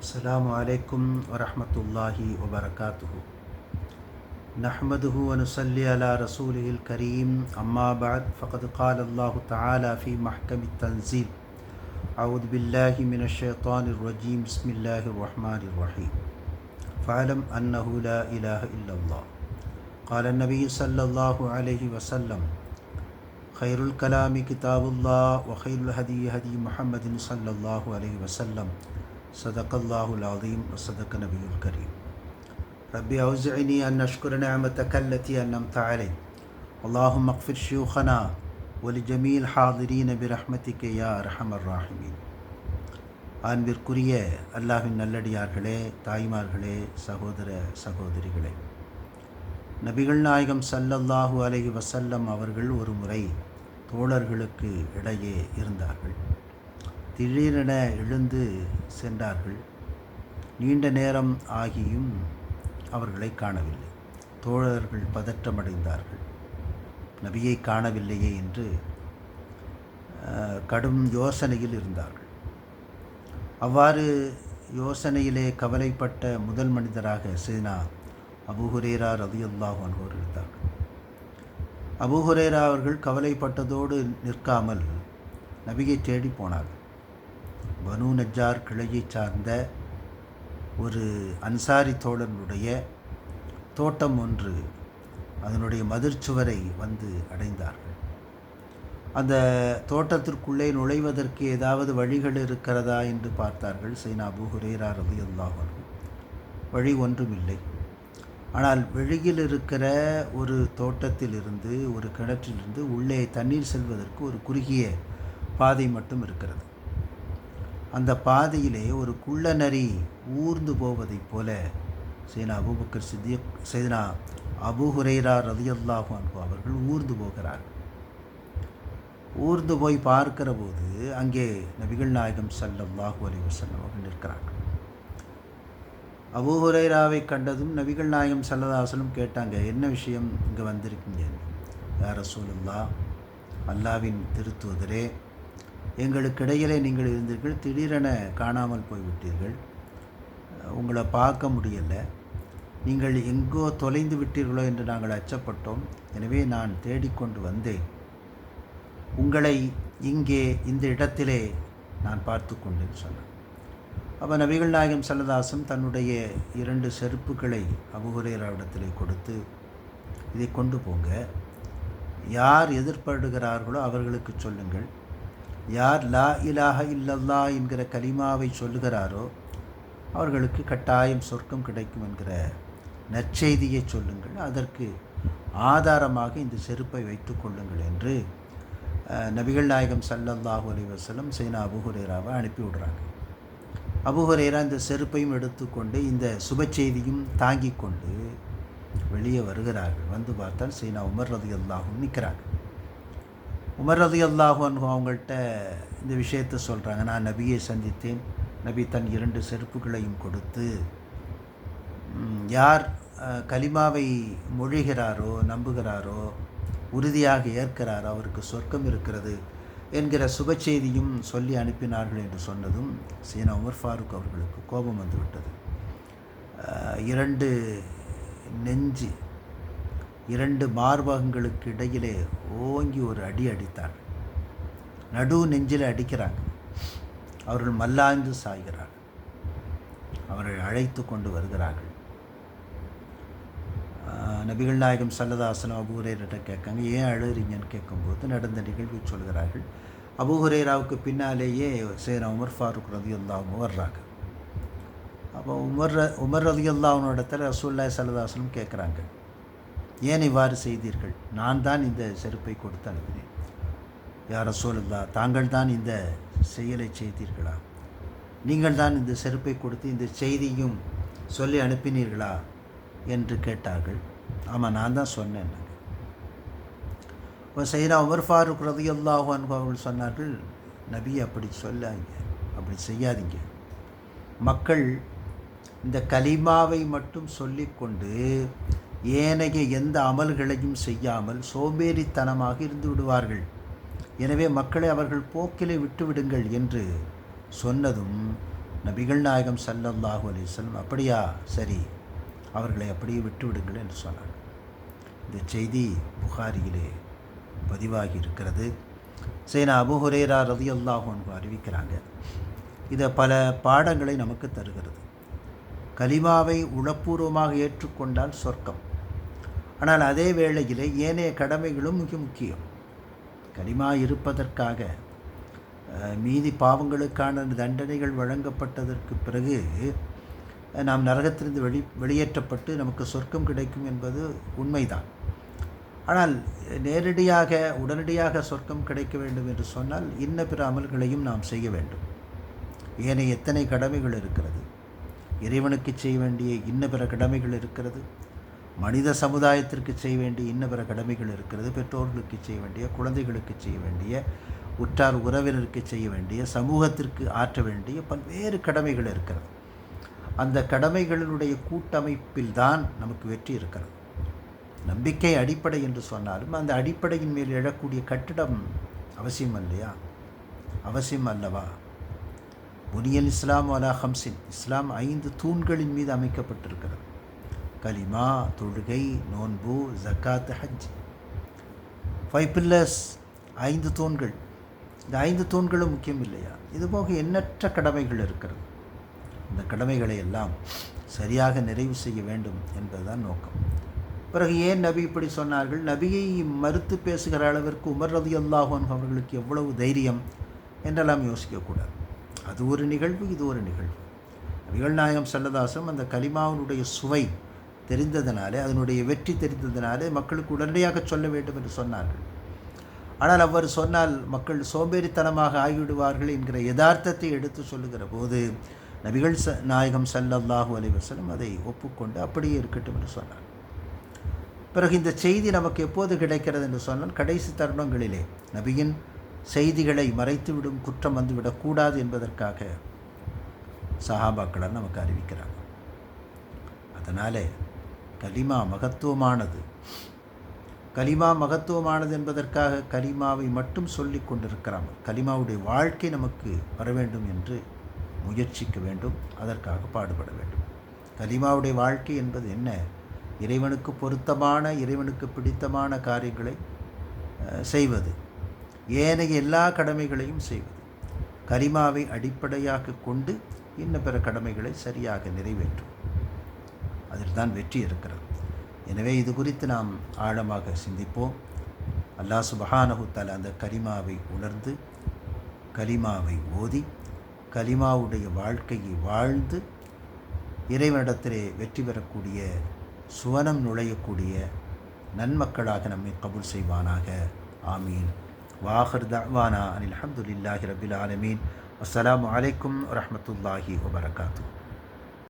السلام عليكم ورحمة الله وبركاته. نحمده ونصلي على رسوله الكريم أما بعد فقد قال الله تعالى في محكم التنزيل أعوذ بالله من الشيطان الرجيم بسم الله الرحمن الرحيم. فاعلم أنه لا إله إلا الله. قال النبي صلى الله عليه وسلم خير الكلام كتاب الله وخير الهدي هدي محمد صلى الله عليه وسلم. صدق الله العظيم وصدق نبي الكريم ربي أوزعني أن أشكر نعمتك التي أنمت علي اللهم اغفر شيوخنا ولجميع الحاضرين برحمتك يا أرحم الراحمين அன்பிற்குரிய அல்லாஹின் நல்லடியார்களே தாய்மார்களே சகோதர சகோதரிகளே நபிகள் நாயகம் சல்லல்லாஹு அலைஹி வசல்லம் அவர்கள் ஒரு முறை தோழர்களுக்கு இடையே இருந்தார்கள் திடீரென எழுந்து சென்றார்கள். நீண்ட நேரம் ஆகியும் அவர்களை காணவில்லை. தோழர்கள் பதற்றமடைந்தார்கள். நபியை காணவில்லையே என்று கடும் யோசனையில் இருந்தார்கள். அவ்வாறு யோசனையிலே கவலைப்பட்ட முதல் மனிதராக சீனா அபுஹுரேரா ரதியுல்லாஹ் என்பவர் இருந்தார்கள் அபுஹுரேரா அவர்கள் கவலைப்பட்டதோடு நிற்காமல் நபியை தேடி போனார்கள். பனு நஜார் கிளையைச் சார்ந்த ஒரு அன்சாரி தோழனுடைய தோட்டம் ஒன்று அதனுடைய மதிர்ச்சுவரை வந்து அடைந்தார்கள். அந்த தோட்டத்திற்குள்ளே நுழைவதற்கு ஏதாவது வழிகள் இருக்கிறதா என்று பார்த்தார்கள் சைனா புகுரேரா ரவி ரதி அல்லாஹன் வழி ஒன்றுமில்லை. ஆனால் வெளியில் இருக்கிற ஒரு தோட்டத்திலிருந்து ஒரு கிணற்றிலிருந்து உள்ளே தண்ணீர் செல்வதற்கு ஒரு குறுகிய பாதை மட்டும் இருக்கிறது. அந்த பாதையிலே ஒரு குள்ள நரி ஊர்ந்து போவதைப் போல சீனா அபுபக்கர் சித்திய சைதனா அபு ஹுரைரா ரதியல்லாஹு அன்பு அவர்கள் ஊர்ந்து போகிறார்கள் ஊர்ந்து போய் பார்க்கிற போது அங்கே நபிகள் நாயகம் சல்லல்லாஹு அலி வசல்லம் அவர்கள் நிற்கிறார்கள் அபு ஹுரைராவை கண்டதும் நபிகள் நாயகம் சல்லதாசலும் கேட்டாங்க என்ன விஷயம் இங்கே வந்திருக்கீங்க? யார சூழல்லா அல்லாவின் திருத்துவதரே எங்களுக்கு இடையிலே நீங்கள் இருந்தீர்கள் திடீரென காணாமல் போய்விட்டீர்கள். உங்களை பார்க்க முடியலை. நீங்கள் எங்கோ தொலைந்து விட்டீர்களோ என்று நாங்கள் அச்சப்பட்டோம். எனவே நான் தேடிக்கொண்டு வந்தேன். உங்களை இங்கே இந்த இடத்திலே நான் பார்த்து கொண்டேன் சொன்னேன் அப்போ நபிகள் நாயகம் சல்லதாசன் தன்னுடைய இரண்டு செருப்புகளை அபுகுரேராவிடத்திலே கொடுத்து இதை கொண்டு போங்க. யார் எதிர்படுகிறார்களோ அவர்களுக்கு சொல்லுங்கள். யார் லா இலாஹ இல்லல்லா என்கிற கலிமாவை சொல்லுகிறாரோ அவர்களுக்கு கட்டாயம் சொர்க்கம் கிடைக்கும் என்கிற நற்செய்தியை சொல்லுங்கள். அதற்கு ஆதாரமாக இந்த செருப்பை வைத்து கொள்ளுங்கள் என்று நபிகள் நாயகம் சல்லல்லாஹு அலி வசலம் சைனா அபுஹுரேராவை அனுப்பி விடுறாங்க. அபுஹுரேரா இந்த செருப்பையும் எடுத்துக்கொண்டு இந்த சுப செய்தியும் தாங்கி கொண்டு வெளியே வருகிறார்கள். வந்து பார்த்தால் சைனா உமர் ரதி அல்லாஹும் நிற்கிறாங்க. உமர் ரதி அவங்கள்ட்ட இந்த விஷயத்தை சொல்கிறாங்க நான் நபியை சந்தித்தேன். நபி தன் இரண்டு செருப்புகளையும் கொடுத்து யார் கலிமாவை மொழிகிறாரோ நம்புகிறாரோ உறுதியாக ஏற்கிறாரோ அவருக்கு சொர்க்கம் இருக்கிறது என்கிற சுப செய்தியும் சொல்லி அனுப்பினார்கள் என்று சொன்னதும் சீனா உமர் ஃபாரூக் அவர்களுக்கு கோபம் வந்துவிட்டது. இரண்டு நெஞ்சு இரண்டு மார்பகங்களுக்கு இடையிலே ஓங்கி ஒரு அடி அடித்தார் நடு நெஞ்சில் அடிக்கிறாங்க. அவர்கள் மல்லாந்து சாய்கிறார்கள். அவர்கள் அழைத்து கொண்டு வருகிறார்கள். நபிகள் நாயகம் சல்லதாசனம் அபுஹுரேரிட்ட கேட்காங்க ஏன் அழுகிறீங்கன்னு? கேட்கும்போது நடந்த நிகழ்வு சொல்கிறார்கள் அபுஹுரேராவுக்கு பின்னாலேயே சேனா உமர் ஃபாரூக் ரதி அல்லாவும் வர்றாங்க. அப்போ உமர் உமர் ரதி இடத்துல ரசூல்லாய் சல்லதாசனும் கேட்குறாங்க. ஏன் இவ்வாறு செய்தீர்கள்? நான் தான் இந்த செருப்பை கொடுத்து அனுப்பினேன். யார சொல்லுங்களா தாங்கள் தான் இந்த செயலை செய்தீர்களா? நீங்கள் தான் இந்த செருப்பை கொடுத்து இந்த செய்தியும் சொல்லி அனுப்பினீர்களா? என்று கேட்டார்கள். ஆமாம் நான் தான் சொன்னேன் இப்போ சைனா உமர் ஃபாரூக் ரதி அல்லாஹு அவர்கள் சொன்னார்கள் நபி அப்படி சொல்லாங்க அப்படி செய்யாதீங்க. மக்கள் இந்த கலிமாவை மட்டும் சொல்லிக்கொண்டு ஏனைய எந்த அமல்களையும் செய்யாமல் சோம்பேறித்தனமாக இருந்து விடுவார்கள். எனவே மக்களை அவர்கள் போக்கிலே விட்டுவிடுங்கள் என்று சொன்னதும் நபிகள் நாயகம் சல்லல்லாஹு அலிஸ்லம் அப்படியா? சரி. அவர்களை அப்படியே விட்டுவிடுங்கள் என்று சொன்னார் இந்த செய்தி புகாரியிலே பதிவாகி இருக்கிறது. சேனா அபுஹுரேரா ரதி அல்லாஹோன்னு அறிவிக்கிறாங்க இதை பல பாடங்களை நமக்கு தருகிறது. கலிமாவை உளப்பூர்வமாக ஏற்றுக்கொண்டால் சொர்க்கம். ஆனால் அதே வேளையில் ஏனைய கடமைகளும் மிக முக்கியம். கனிமா இருப்பதற்காக மீதி பாவங்களுக்கான தண்டனைகள் வழங்கப்பட்டதற்கு பிறகு நாம் நரகத்திலிருந்து வெளி வெளியேற்றப்பட்டு நமக்கு சொர்க்கம் கிடைக்கும் என்பது உண்மைதான். ஆனால் நேரடியாக உடனடியாக சொர்க்கம் கிடைக்க வேண்டும் என்று சொன்னால் இன்ன பிற அமல்களையும் நாம் செய்ய வேண்டும். ஏனைய எத்தனை கடமைகள் இருக்கிறது? இறைவனுக்கு செய்ய வேண்டிய இன்ன பிற கடமைகள் இருக்கிறது? மனித சமுதாயத்திற்கு செய்ய வேண்டிய இன்ன பிற கடமைகள் இருக்கிறது பெற்றோர்களுக்கு செய்ய வேண்டிய குழந்தைகளுக்கு செய்ய வேண்டிய உற்றார் உறவினருக்கு செய்ய வேண்டிய சமூகத்திற்கு ஆற்ற வேண்டிய பல்வேறு கடமைகள் இருக்கிறது. அந்த கடமைகளினுடைய கூட்டமைப்பில் தான் நமக்கு வெற்றி இருக்கிறது. நம்பிக்கை அடிப்படை என்று சொன்னாலும் அந்த அடிப்படையின் மேல் எழக்கூடிய கட்டிடம் அவசியம் இல்லையா அவசியம் அல்லவா? புனியல் இஸ்லாம் அலா ஹம்சின் இஸ்லாம் ஐந்து தூண்களின் மீது அமைக்கப்பட்டிருக்கிறது. கலிமா தொழுகை நோன்பு ஜக்காத் ஹஜ். ஃபைவ் பில்லர்ஸ் ஐந்து தூண்கள். இந்த ஐந்து தூண்களும் முக்கியம் இல்லையா? இதுபோக எண்ணற்ற கடமைகள் இருக்கிறது. இந்த கடமைகளை எல்லாம் சரியாக நிறைவு செய்ய வேண்டும் என்பதுதான் நோக்கம். பிறகு ஏன் நபி இப்படி சொன்னார்கள்? நபியை மறுத்து பேசுகிற அளவிற்கு உமர் ரதி அல்லாஹன் அவர்களுக்கு எவ்வளவு தைரியம் என்றெல்லாம் யோசிக்கக்கூடாது. அது ஒரு நிகழ்வு இது ஒரு நிகழ்வு. நபிகள் நாயகம் சல்லதாசம் அந்த கலிமாவினுடைய சுவை தெரிந்ததனாலே அதனுடைய வெற்றி தெரிந்ததனாலே மக்களுக்கு உடனடியாக சொல்ல வேண்டும் என்று சொன்னார்கள். ஆனால் அவர் சொன்னால் மக்கள் சோம்பேறித்தனமாக ஆகிவிடுவார்கள் என்கிற யதார்த்தத்தை எடுத்து சொல்லுகிற போது நபிகள் ச நாயகம் சல்லல்லாஹூ அலி வசலம் அதை ஒப்புக்கொண்டு அப்படியே இருக்கட்டும் என்று சொன்னார். பிறகு இந்த செய்தி நமக்கு எப்போது கிடைக்கிறது என்று சொன்னால் கடைசி தருணங்களிலே நபியின் செய்திகளை மறைத்துவிடும் குற்றம் வந்துவிடக்கூடாது என்பதற்காக சஹாபாக்களால் நமக்கு அறிவிக்கிறாங்க. அதனாலே கலிமா மகத்துவமானது. கலிமா மகத்துவமானது என்பதற்காக கலிமாவை மட்டும் சொல்லி கொண்டிருக்கிறாமல் கலிமாவுடைய வாழ்க்கை நமக்கு வர வேண்டும் என்று முயற்சிக்க வேண்டும். அதற்காக பாடுபட வேண்டும். கலிமாவுடைய வாழ்க்கை என்பது என்ன? இறைவனுக்கு பொருத்தமான இறைவனுக்கு பிடித்தமான காரியங்களை செய்வது. ஏனைய எல்லா கடமைகளையும் செய்வது. கலிமாவை அடிப்படையாக கொண்டு இன்ன பிற கடமைகளை சரியாக நிறைவேற்றும். அதில் தான் வெற்றி இருக்கிறது. எனவே இது குறித்து நாம் ஆழமாக சிந்திப்போம். அல்லாஹ் சுபஹானஹுத்தால் அந்த கலிமாவை உணர்ந்து கலிமாவை ஓதி கலிமாவுடைய வாழ்க்கையை வாழ்ந்து இறைவனிடத்திலே வெற்றி பெறக்கூடிய சுவனம் நுழையக்கூடிய நன்மக்களாக நம்மை கபுல் செய்வானாக. ஆமீன். வாஹர் தவானா அனில் அஹமதுல்லாஹி ரபில் ஆலமீன். அஸ்லாம் வலைக்கம் வரமத்துல்லாஹி வபரகாத்தூ